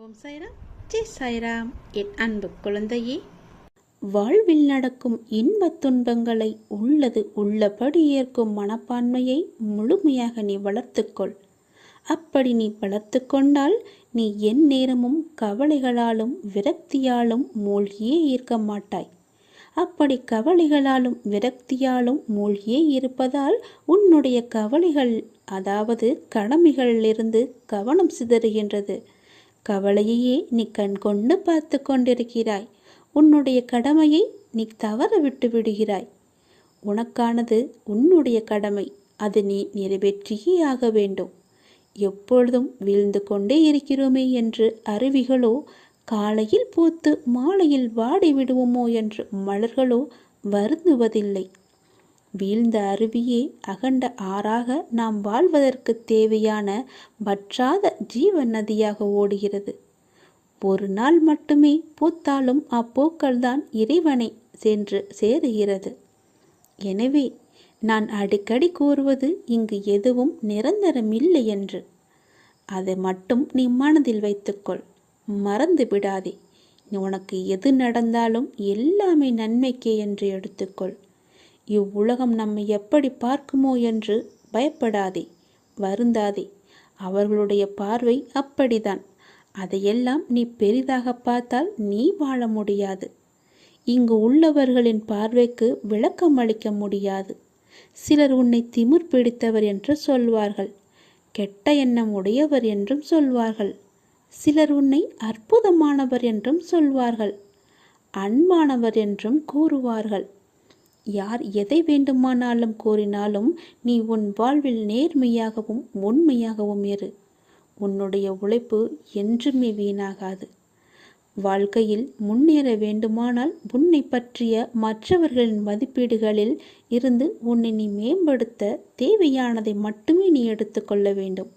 ஓம் சாய்ராம். ஜெய் சாய்ராம். என் அன்பு குழந்தையே. வாழ்வில் நடக்கும் இன்பத் துன்பங்களை உள்ளது உள்ளபடி ஏற்கும் மனப்பான்மையை முழுமையாக நீ வளர்த்துக்கொள். அப்படி நீ வளர்த்து கொண்டால் நீ என் நேரமும் கவலைகளாலும் விரக்தியாலும் மூழ்கியே இருக்க மாட்டாய். அப்படி கவலைகளாலும் விரக்தியாலும் மூழ்கியே இருப்பதால் உன்னுடைய கவலைகள் அதாவது கடமைகளிலிருந்து கவனம் சிதறுகின்றது. கவலையையே நீ கண் கொண்டு பார்த்து கொண்டிருக்கிறாய். உன்னுடைய கடமையை நீ தவற விட்டு விடுகிறாய். உனக்கானது உன்னுடைய கடமை. அது நீ நிறைவேற்றியே ஆக வேண்டும். எப்பொழுதும் வீழ்ந்து கொண்டே இருக்கிறோமே என்று அருவிகளோ காலையில் பூத்து மாலையில் வாடி விடுவோமோ என்று மலர்களோ வருந்துவதில்லை. வீழ்ந்த அருவியே அகண்ட ஆறாக நாம் வாழ்வதற்கு தேவையான வற்றாத ஜீவ நதியாக ஓடுகிறது. ஒரு நாள் மட்டுமே பூத்தாலும் அப்பூக்கள்தான் இறைவனை சென்று சேருகிறது. எனவே நான் அடிக்கடி கூறுவது இங்கு எதுவும் நிரந்தரமில்லை என்று. அதை மட்டும் நீ மனதில் வைத்துக்கொள். மறந்து விடாதே. உனக்கு எது நடந்தாலும் எல்லாமே நன்மைக்கே என்று எடுத்துக்கொள். இவ்வுலகம் நம்மை எப்படி பார்க்குமோ என்று பயப்படாதே வருந்தாதே. அவர்களுடைய பார்வை அப்படிதான் அதையெல்லாம் நீ பெரிதாக பார்த்தால் நீ வாழ முடியாது. இங்கு உள்ளவர்களின் பார்வைக்கு விளக்கம் அளிக்க முடியாது. சிலர் உன்னை திமிர் பிடித்தவர் என்று சொல்வார்கள். கெட்ட எண்ணம் உடையவர் என்றும் சொல்வார்கள். சிலர் உன்னை அற்புதமானவர் என்றும் சொல்வார்கள். அன்பானவர் என்றும் கூறுவார்கள். யார் எதை வேண்டுமானாலும் கூறினாலும் நீ உன் வாழ்வில் நேர்மையாகவும் உண்மையாகவும் இரு. உன்னுடைய உழைப்பு என்றுமே வீணாகாது. வாழ்க்கையில் முன்னேற வேண்டுமானால் உன்னை பற்றிய மற்றவர்களின் மதிப்பீடுகளில் இருந்து உன்னை நீ மேம்படுத்த தேவையானதை மட்டுமே நீ எடுத்துக்கொள்ள வேண்டும்.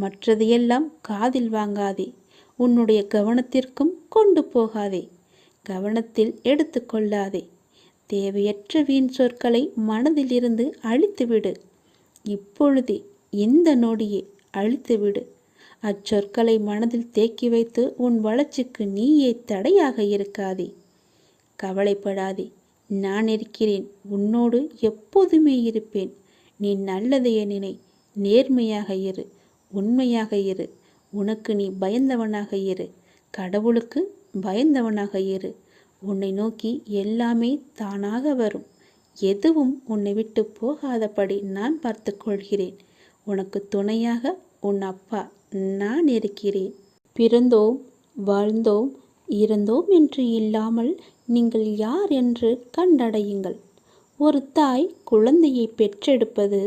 மற்றதையெல்லாம் காதில் வாங்காதே. உன்னுடைய கவனத்திற்கும் கொண்டு போகாதே. கவனத்தில் எடுத்துக்கொள்ளாதே தேவையற்ற வீண் சொற்களை மனதிலிருந்து அழித்துவிடு. இப்பொழுதே இந்த நொடியே அழித்துவிடு. அச்சொற்களை மனதில் தேக்கி வைத்து உன் வளர்ச்சிக்கு நீயே தடையாக இருக்காதே. கவலைப்படாதே. நான் இருக்கிறேன். உன்னோடு எப்போதுமே இருப்பேன். நீ நல்லதைய நினை நேர்மையாக இரு. உண்மையாக இரு. உனக்கு நீ பயந்தவனாக இரு. கடவுளுக்கு பயந்தவனாக இரு. உன்னை நோக்கி எல்லாமே தானாக வரும். எதுவும் உன்னை விட்டு போகாதபடி நான் பார்த்து கொள்கிறேன் உனக்கு துணையாக உன் அப்பா நான் இருக்கிறேன். பிறந்தோம் வாழ்ந்தோம் இறந்தோம் என்று இல்லாமல் நீங்கள் யார் என்று கண்டடையுங்கள். ஒரு தாய் குழந்தையை பெற்றெடுப்பது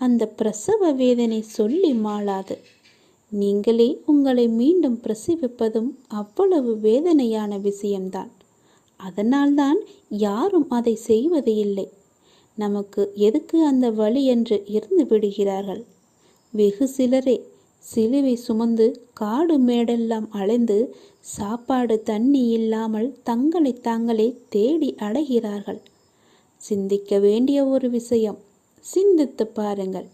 அந்த பிரசவ வேதனை சொல்லி மாளாது. நீங்களே உங்களை மீண்டும் பிரசவிப்பதும் அவ்வளவு வேதனையான விஷயம்தான். அதனால்தான் யாரும் அதை செய்வது இல்லை. நமக்கு எதுக்கு அந்த வழி என்று இருந்து விடுகிறார்கள்? வெகு சிலரே சிலுவை சுமந்து காடு மேடெல்லாம் அலைந்து சாப்பாடு தண்ணி இல்லாமல் தங்களை தாங்களே தேடி அடைகிறார்கள் சிந்திக்க வேண்டிய ஒரு விஷயம் சிந்தித்து பாருங்கள்.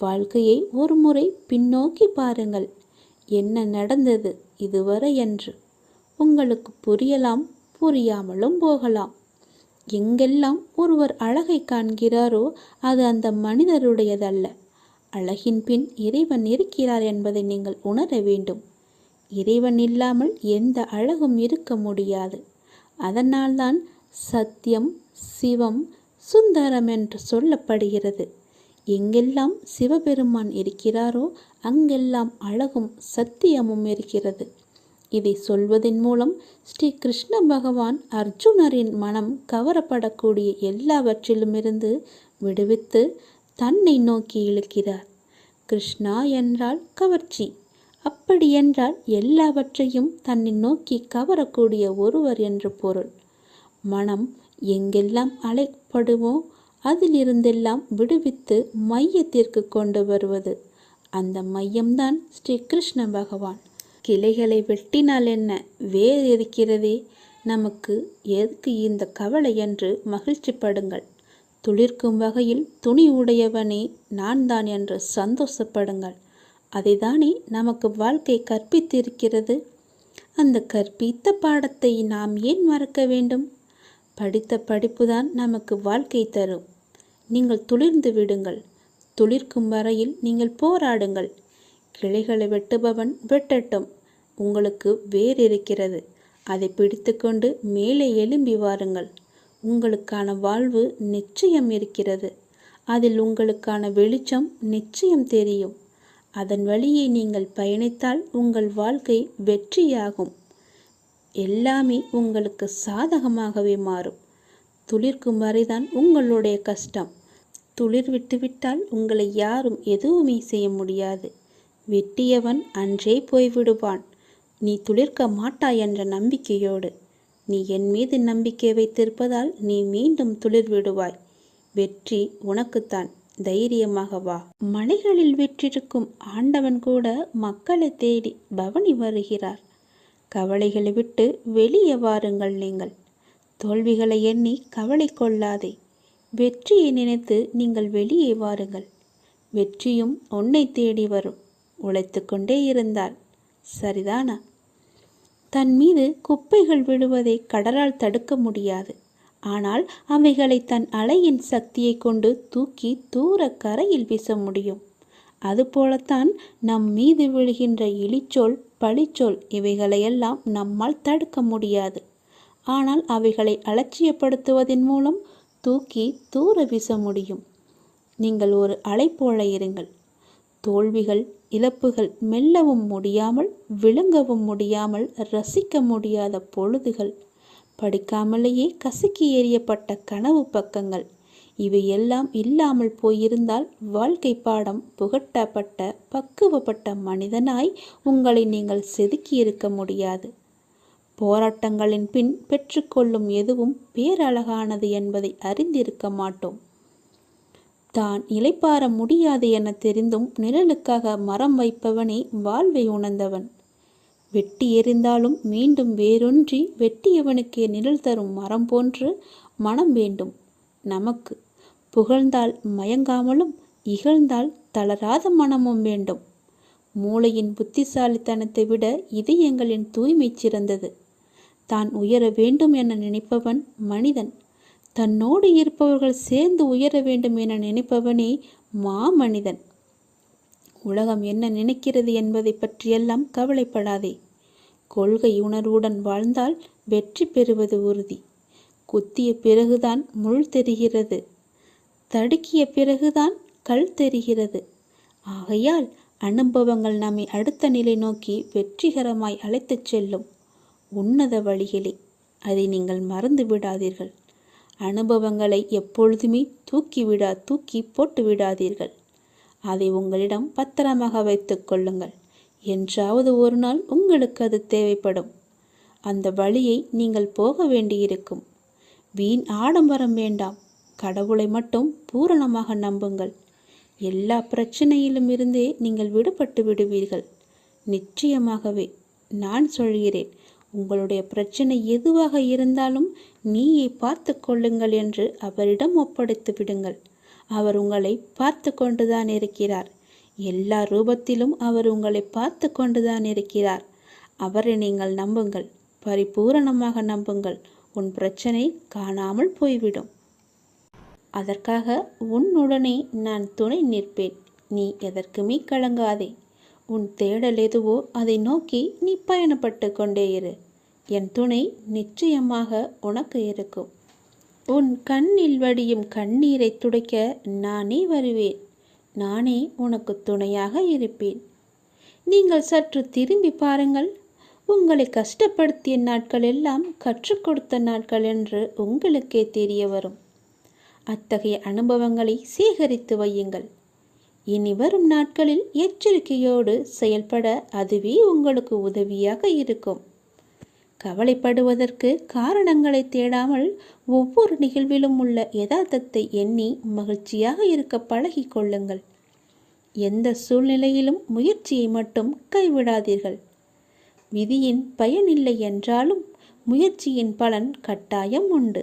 வாழ்க்கையை ஒரு முறை பின்னோக்கி பாருங்கள். என்ன நடந்தது இதுவரை என்று. உங்களுக்கு புரியலாம் புரியாமலும் போகலாம். எங்கெல்லாம் ஒருவர் அழகை காண்கிறாரோ அது அந்த மனிதருடையதல்ல. அழகின் பின் இறைவன் இருக்கிறார் என்பதை நீங்கள் உணர வேண்டும். இறைவன் இல்லாமல் எந்த அழகும் இருக்க முடியாது. அதனால்தான் சத்தியம் சிவம் சுந்தரம் என்று சொல்லப்படுகிறது. எங்கெல்லாம் சிவபெருமான் இருக்கிறாரோ அங்கெல்லாம் அழகும் சத்தியமும் இருக்கிறது. இதை சொல்வதன் மூலம் ஸ்ரீ கிருஷ்ண பகவான் அர்ஜுனரின் மனம் கவரப்படக்கூடிய எல்லாவற்றிலுமிருந்து விடுவித்து தன்னை நோக்கி இழுக்கிறார். கிருஷ்ணா என்றால் கவர்ச்சி. அப்படி என்றால் எல்லாவற்றையும் தன்னை நோக்கி கவரக்கூடிய ஒருவர் என்று பொருள். மனம் எங்கெல்லாம் அழைப்படுமோ அதிலிருந்தெல்லாம் விடுவித்து மையத்திற்கு கொண்டு வருவது. அந்த மையம்தான் ஸ்ரீ கிருஷ்ண பகவான். கிளைகளை வெட்டினால் என்ன? வேர் இருக்கிறதே நமக்கு எதுக்கு இந்த கவலை என்று மகிழ்ச்சிப்படுங்கள் துளிர்க்கும் வகையில் துணி உடையவனே நான் தான் என்று சந்தோஷப்படுங்கள். அதைதானே நமக்கு வாழ்க்கை கற்பித்திருக்கிறது. அந்த கற்பித்த பாடத்தை நாம் ஏன் மறக்க வேண்டும்? படித்த படிப்புதான் நமக்கு வாழ்க்கை தரும். நீங்கள் துளிர்ந்து விடுங்கள். துளிர்க்கும் வரையில் நீங்கள் போராடுங்கள். கிளைகளை வெட்டுபவன் வெட்டட்டும். உங்களுக்கு வேர் இருக்கிறது அதை பிடித்துக்கொண்டு மேலே எழும்பி வாருங்கள். உங்களுக்கான வாழ்வு நிச்சயம் இருக்கிறது. அதில் உங்களுக்கான வெளிச்சம் நிச்சயம் தெரியும். அதன் வழியே நீங்கள் பயணித்தால் உங்கள் வாழ்க்கை வெற்றியாகும். எல்லாமே உங்களுக்கு சாதகமாகவே மாறும். துளிர்க்கும் வரைதான் உங்களுடைய கஷ்டம். துளிர் விட்டுவிட்டால் உங்களை யாரும் எதுவுமே செய்ய முடியாது. வெட்டியவன் அன்றே போய்விடுவான். நீ துளிர்க்க மாட்டாய் என்ற நம்பிக்கையோடு. நீ என் மீது நம்பிக்கை வைத்திருப்பதால் நீ மீண்டும் துளிர் விடுவாய் வெற்றி உனக்குத்தான். தைரியமாக வா. மலைகளில் வெற்றிருக்கும் ஆண்டவன் கூட மக்களை தேடி பவனி வருகிறார். கவலைகளை விட்டு வெளியே வாருங்கள் நீங்கள். தோல்விகளை எண்ணி கவலை கொள்ளாதே. வெற்றியை நினைத்து நீங்கள் வெளியே வாருங்கள். வெற்றியும் உன்னை தேடி வரும். உழைத்து கொண்டே இருந்தால் சரிதானா? தன் மீது குப்பைகள் விழுவதை கடலால் தடுக்க முடியாது. ஆனால் அவைகளை தன் அலையின் சக்தியை கொண்டு தூக்கி தூர கரையில் வீச முடியும். அதுபோலத்தான் நம் மீது விழுகின்ற இழிச்சொல் பழிச்சொல் இவைகளையெல்லாம் நம்மால் தடுக்க முடியாது. ஆனால் அவைகளை அலட்சியப்படுத்துவதன் மூலம் தூக்கி தூர வீச முடியும். நீங்கள் ஒரு அலை போல இருங்கள். தோல்விகள் இழப்புகள் மெல்லவும் முடியாமல் விழுங்கவும் முடியாமல் ரசிக்க முடியாத பொழுதுகள். படிக்காமலேயே கசக்கி எறியப்பட்ட கனவு பக்கங்கள். இவையெல்லாம் இல்லாமல் போயிருந்தால் வாழ்க்கை பாடம் புகட்டப்பட்ட பக்குவப்பட்ட மனிதனாய் உங்களை நீங்கள் செதுக்கியிருக்க முடியாது. போராட்டங்களின் பின் பெற்றுக்கொள்ளும் எதுவும் பேரழகானது என்பதை அறிந்திருக்க மாட்டோம். தான் நிலைப்பார முடியாது என தெரிந்தும் நிழலுக்காக மரம் வைப்பவனே வாழ்வை உணர்ந்தவன். வெட்டி எறிந்தாலும் மீண்டும் வேரொன்றி வெட்டியவனுக்கே நிழல் தரும் மரம் போன்று மனம் வேண்டும். நமக்கு புகழ்ந்தால் மயங்காமலும் இகழ்ந்தால் தளராத மனமும் வேண்டும். மூளையின் புத்திசாலித்தனத்தை விட இதயங்களின் தூய்மை சிறந்தது. தான் உயர வேண்டும் என நினைப்பவன் மனிதன். தன்னோடு இருப்பவர்கள் சேர்ந்து உயர வேண்டும் என நினைப்பவனே மாமனிதன். உலகம் என்ன நினைக்கிறது என்பதை பற்றியெல்லாம் கவலைப்படாதே. கொள்கை உணர்வுடன் வாழ்ந்தால் வெற்றி பெறுவது உறுதி. குத்திய பிறகுதான் முள் தெரிகிறது. தடுக்கிய பிறகுதான் கல் தெரிகிறது. ஆகையால் அனுபவங்கள் நம்மை அடுத்த நிலை நோக்கி வெற்றிகரமாய் அழைத்துச் செல்லும் உன்னத வழிகளே. அதை நீங்கள் மறந்து விடாதீர்கள். அனுபவங்களை எப்பொழுதுமே தூக்கி விடா தூக்கி போட்டு விடாதீர்கள் அதை உங்களிடம் பத்திரமாக வைத்துக் கொள்ளுங்கள். என்றாவது ஒரு நாள் உங்களுக்கு அது தேவைப்படும். அந்த வழியை நீங்கள் போக வேண்டியிருக்கும். வீண் ஆடம்பரம் வேண்டாம். கடவுளை மட்டும் பூரணமாக நம்புங்கள். எல்லா பிரச்சனையிலும் இருந்தே நீங்கள் விடுபட்டு விடுவீர்கள். நிச்சயமாகவே நான் சொல்கிறேன். உங்களுடைய பிரச்சனை எதுவாக இருந்தாலும் நீயை பார்த்து கொள்ளுங்கள் என்று அவரிடம் ஒப்படைத்து விடுங்கள். அவர் உங்களை பார்த்து கொண்டுதான் இருக்கிறார். எல்லா ரூபத்திலும் அவர் உங்களை பார்த்து கொண்டுதான் இருக்கிறார். அவரை நீங்கள் நம்புங்கள். பரிபூரணமாக நம்புங்கள். உன் பிரச்சனை காணாமல் போய்விடும். அதற்காக உன்னுடனே நான் துணை நிற்பேன். நீ எதற்குமே கலங்காதே. உன் தேடல் எதுவோ அதை நோக்கி நீ பயணப்பட்டு கொண்டே இரு. என் துணை நிச்சயமாக உனக்கு இருக்கும். உன் கண்ணில் வடியும் கண்ணீரை துடைக்க நானே வருவேன். நானே உனக்கு துணையாக இருப்பேன். நீங்கள் சற்று திரும்பி பாருங்கள். உங்களை கஷ்டப்படுத்திய நாட்கள் எல்லாம் கற்றுக் கொடுத்த நாட்கள் என்று உங்களுக்கே தெரிய வரும். அத்தகைய அனுபவங்களை சேகரித்து வையுங்கள். இனி வரும் நாட்களில் எச்சரிக்கையோடு செயல்பட அதுவே உங்களுக்கு உதவியாக இருக்கும். கவலைப்படுவதற்கு காரணங்களை தேடாமல் ஒவ்வொரு நிகழ்விலும் உள்ள யதார்த்தத்தை எண்ணி மகிழ்ச்சியாக இருக்க பழகி கொள்ளுங்கள். எந்த சூழ்நிலையிலும் முயற்சியை மட்டும் கைவிடாதீர்கள். விதியின் பயனில்லை என்றாலும் முயற்சியின் பலன் கட்டாயம் உண்டு.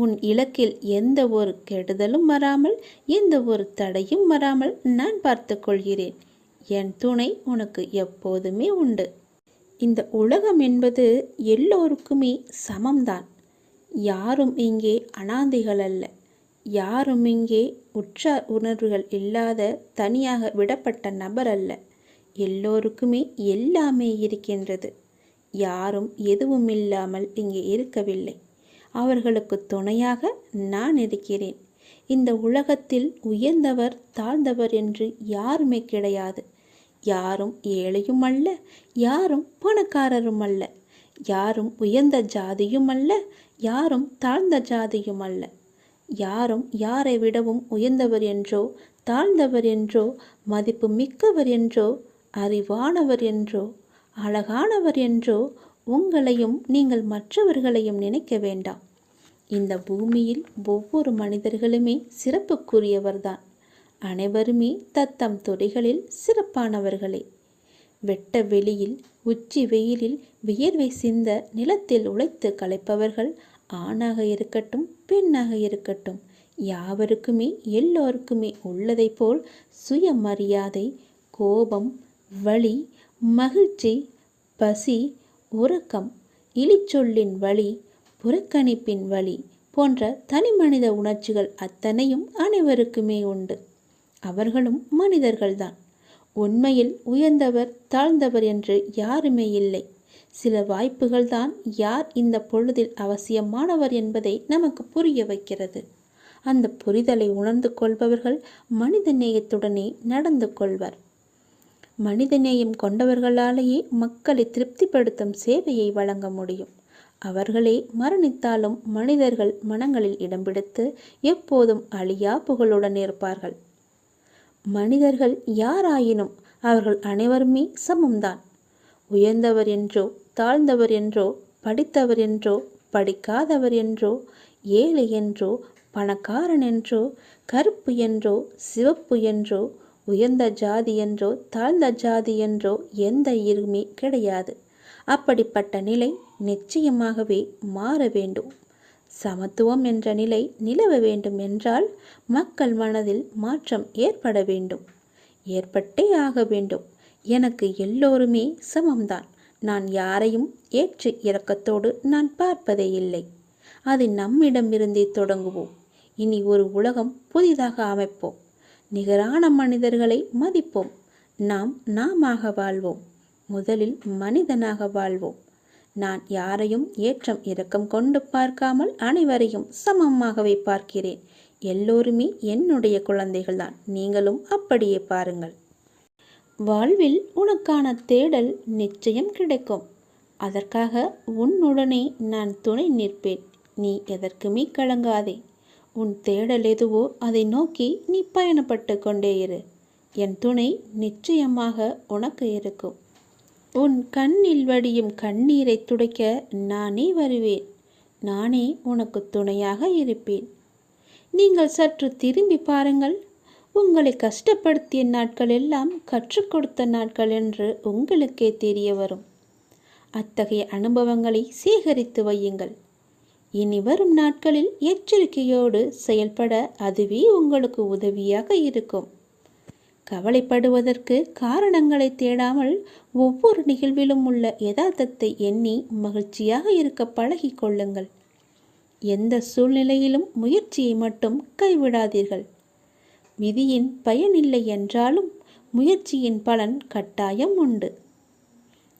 உன் இலக்கில் எந்த ஒரு கெடுதலும் வராமல் எந்த ஒரு தடையும் வராமல் நான் பார்த்து கொள்கிறேன். என் துணை உனக்கு எப்போதுமே உண்டு. இந்த உலகம் என்பது எல்லோருக்குமே சமம்தான். யாரும் இங்கே அனாதைகள் அல்ல. யாரும் இங்கே உற்றார் உணர்வுகள் இல்லாத தனியாக விடப்பட்ட நபர் அல்ல. எல்லோருக்குமே எல்லாமே இருக்கின்றது. யாரும் எதுவும் இல்லாமல் இங்கே இருக்கவில்லை. அவர்களுக்கு துணையாக நான் இருக்கிறேன். இந்த உலகத்தில் உயர்ந்தவர் தாழ்ந்தவர் என்று யாருமே கிடையாது. யாரும் ஏழையும் அல்ல யாரும் பணக்காரரும் அல்ல. யாரும் உயர்ந்த ஜாதியும் அல்ல யாரும் தாழ்ந்த ஜாதியும் அல்ல. யாரும் யாரை விடவும் உயர்ந்தவர் என்றோ தாழ்ந்தவர் என்றோ மதிப்பு மிக்கவர் என்றோ அறிவானவர் என்றோ அழகானவர் என்றோ உங்களையும் நீங்கள் மற்றவர்களையும் நினைக்க வேண்டாம். இந்த பூமியில் ஒவ்வொரு மனிதர்களுமே சிறப்புக்குரியவர்தான். அனைவருமே தத்தம் துறைகளில் சிறப்பானவர்களே. வெட்ட வெளியில் உச்சி வெயிலில் வியர்வை சிந்த நிலத்தில் உழைத்து களைப்பவர்கள் ஆணாக இருக்கட்டும் பெண்ணாக இருக்கட்டும் யாவருக்குமே எல்லோருக்குமே உள்ளதைப் போல் சுயமரியாதை கோபம் வலி மகிழ்ச்சி பசி உறக்கம் இழிச்சொல்லின் வழி புறக்கணிப்பின் வழி போன்ற தனிமனித உணர்ச்சிகள் அத்தனையும் அனைவருக்குமே உண்டு. அவர்களும் மனிதர்கள்தான். உண்மையில் உயர்ந்தவர் தாழ்ந்தவர் என்று யாருமே இல்லை. சில வாய்ப்புகள்தான் யார் இந்த பொழுதில் அவசியமானவர் என்பதை நமக்கு புரிய வைக்கிறது. அந்த புரிதலை உணர்ந்து கொள்பவர்கள் மனித நேயத்துடனே நடந்து கொள்வர். மனிதநேயம் கொண்டவர்களாலேயே மக்களை திருப்திப்படுத்தும் சேவையை வழங்க முடியும். அவர்களே மரணித்தாலும் மனிதர்கள் மனங்களில் இடம் பிடித்து எப்போதும் அழியா புகழுடன் இருப்பார்கள். மனிதர்கள் யாராயினும் அவர்கள் அனைவருமே சமம்தான். உயர்ந்தவர் என்றோ தாழ்ந்தவர் என்றோ படித்தவர் என்றோ படிக்காதவர் என்றோ ஏழை என்றோ பணக்காரன் என்றோ கருப்பு என்றோ சிவப்பு என்றோ உயர்ந்த ஜாதி என்றோ தாழ்ந்த ஜாதி என்றோ எந்த இருமே கிடையாது. அப்படிப்பட்ட நிலை நிச்சயமாகவே மாற வேண்டும். சமத்துவம் என்ற நிலை நிலவ வேண்டும் என்றால் மக்கள் மனதில் மாற்றம் ஏற்பட வேண்டும். ஏற்பட்டே ஆக வேண்டும். எனக்கு எல்லோருமே சமம்தான். நான் யாரையும் ஏற்று இறக்கத்தோடு நான் பார்ப்பதே இல்லை. அது நம்மிடமிருந்தே தொடங்குவோம். இனி ஒரு உலகம் புதிதாக அமைப்போம். நிகரான மனிதர்களை மதிப்போம். நாம் நாமாக வாழ்வோம். முதலில் மனிதனாக வாழ்வோம். நான் யாரையும் ஏற்றம் இரக்கம் கொண்டு பார்க்காமல் அனைவரையும் சமமாகவே பார்க்கிறேன். எல்லோருமே என்னுடைய குழந்தைகள்தான். நீங்களும் அப்படியே பாருங்கள். வாழ்வில் உனக்கான தேடல் நிச்சயம் கிடைக்கும். அதற்காக உன்னுடனே நான் துணை நிற்பேன். நீ எதற்குமே கலங்காதே. உன் தேடல் எதுவோ அதை நோக்கி நீ பயணப்பட்டு கொண்டே இரு. என் துணை நிச்சயமாக உனக்கு இருக்கும். உன் கண்ணில் வடியும் கண்ணீரை துடைக்க நானே வருவேன். நானே உனக்கு துணையாக இருப்பேன். நீங்கள் சற்று திரும்பி பாருங்கள். உங்களை கஷ்டப்படுத்திய நாட்கள் எல்லாம் கற்றுக் கொடுத்த நாட்கள் என்று உங்களுக்கே தெரிய வரும். அத்தகைய அனுபவங்களை சேகரித்து வையுங்கள். இனி வரும் நாட்களில் எச்சரிக்கையோடு செயல்பட அதுவே உங்களுக்கு உதவியாக இருக்கும். கவலைப்படுவதற்கு காரணங்களை தேடாமல் ஒவ்வொரு நிகழ்விலும் உள்ள யதார்த்தத்தை எண்ணி மகிழ்ச்சியாக இருக்க பழகி கொள்ளுங்கள். எந்த சூழ்நிலையிலும் முயற்சியை மட்டும் கைவிடாதீர்கள். விதியின் பயனில்லை என்றாலும் முயற்சியின் பலன் கட்டாயம் உண்டு.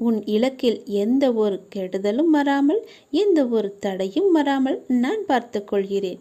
உன் இலக்கில் எந்த ஒரு கெடுதலும் வராமல் எந்த ஒரு தடையும் வராமல் நான் பார்த்து கொள்கிறேன்